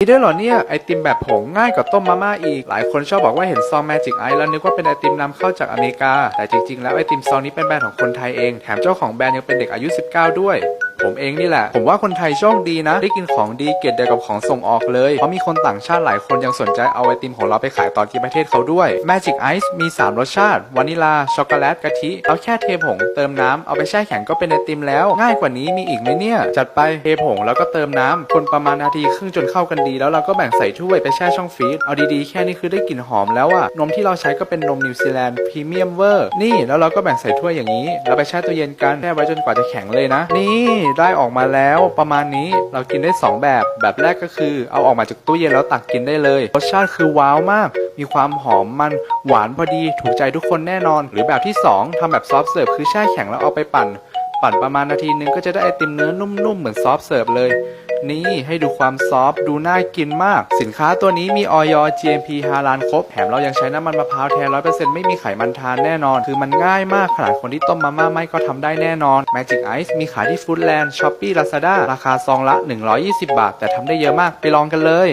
มีด้วยเหรอเนี่ยไอติมแบบผงง่ายกว่าต้มมาม่าอีก หลายคนชอบบอกว่าเห็นซองแมจิกไอแล้วนึกว่าเป็นไอติมนำเข้าจากอเมริกา แต่จริงๆ แล้วไอติมซองนี้เป็นแบรนด์ของคนไทยเอง แถมเจ้าของแบรนด์ยังเป็นเด็กอายุ 19 ด้วย ผมเองนี่แหละ ผมว่าคนไทยโชคดีนะ ได้กินของดีเกรดเดียวกับของส่งออกเลย เพราะมีคนต่างชาติหลายคนยังสนใจเอาไอติมของเราไปขายต่อที่ประเทศเขาด้วย Magic Ice มี 3 รสชาติ วานิลา ช็อกโกแลต กะทิ เอาแค่เทผง เติมน้ำ เอาไปแช่แข็งก็เป็นไอติมแล้ว ง่ายกว่านี้มีอีกไหมเนี่ย จัดไปเทผงแล้วก็เติมน้ำ คนประมาณนาทีครึ่งจนเข้ากันดี แล้วเราก็แบ่งใส่ถ้วยไปแช่ช่องฟรีซ เอาดีๆ แค่นี้คือได้กลิ่นหอมแล้วอะนมที่เราใช้ก็เป็นนมนิวซีแลนด์พรีเมียมเวอร์ นี่แล้วเราก็แบ่งใส่ถ้วยอย่างนี้ แล้วไปแช่ตู้เย็นกัน แช่ไว้จนกว่าจะแข็งเลยนะ นี่ได้ออกมาแล้วประมาณนี้เรากินได้ 2 แบบ แบบแรกก็คือ เอาออกมาจากตู้เย็นแล้วตักกินได้เลยรสชาติคือว้าวมาก มีความหอมมันหวานพอดีถูกใจทุกคนแน่นอน หรือแบบที่ 2ทำแบบซอฟต์เสิร์ฟคือแช่แข็งแล้วเอาไปปั่น ปั่นประมาณนาทีนึงก็จะได้ไอติมเนื้อนุ่มๆเหมือนซอฟต์เสิร์ฟเลย นี่ให้ดูความซอฟดูน่ากินมาก สินค้าตัวนี้มีออย GMP ฮาลานครบแถมเรายังใช้น้ำมันมะพร้าวแท้ร้อยเปอร์เซ็นต์ไม่มีไขมันทานแน่นอน คือมันง่ายมากขนาดคนที่ต้มมาม่าไม่ก็ทำได้แน่นอน Magic Ice มีขายที่ Foodland Shopee Lazada ราคาซองละ 120 บาท แต่ทำได้เยอะมากไปลองกันเลย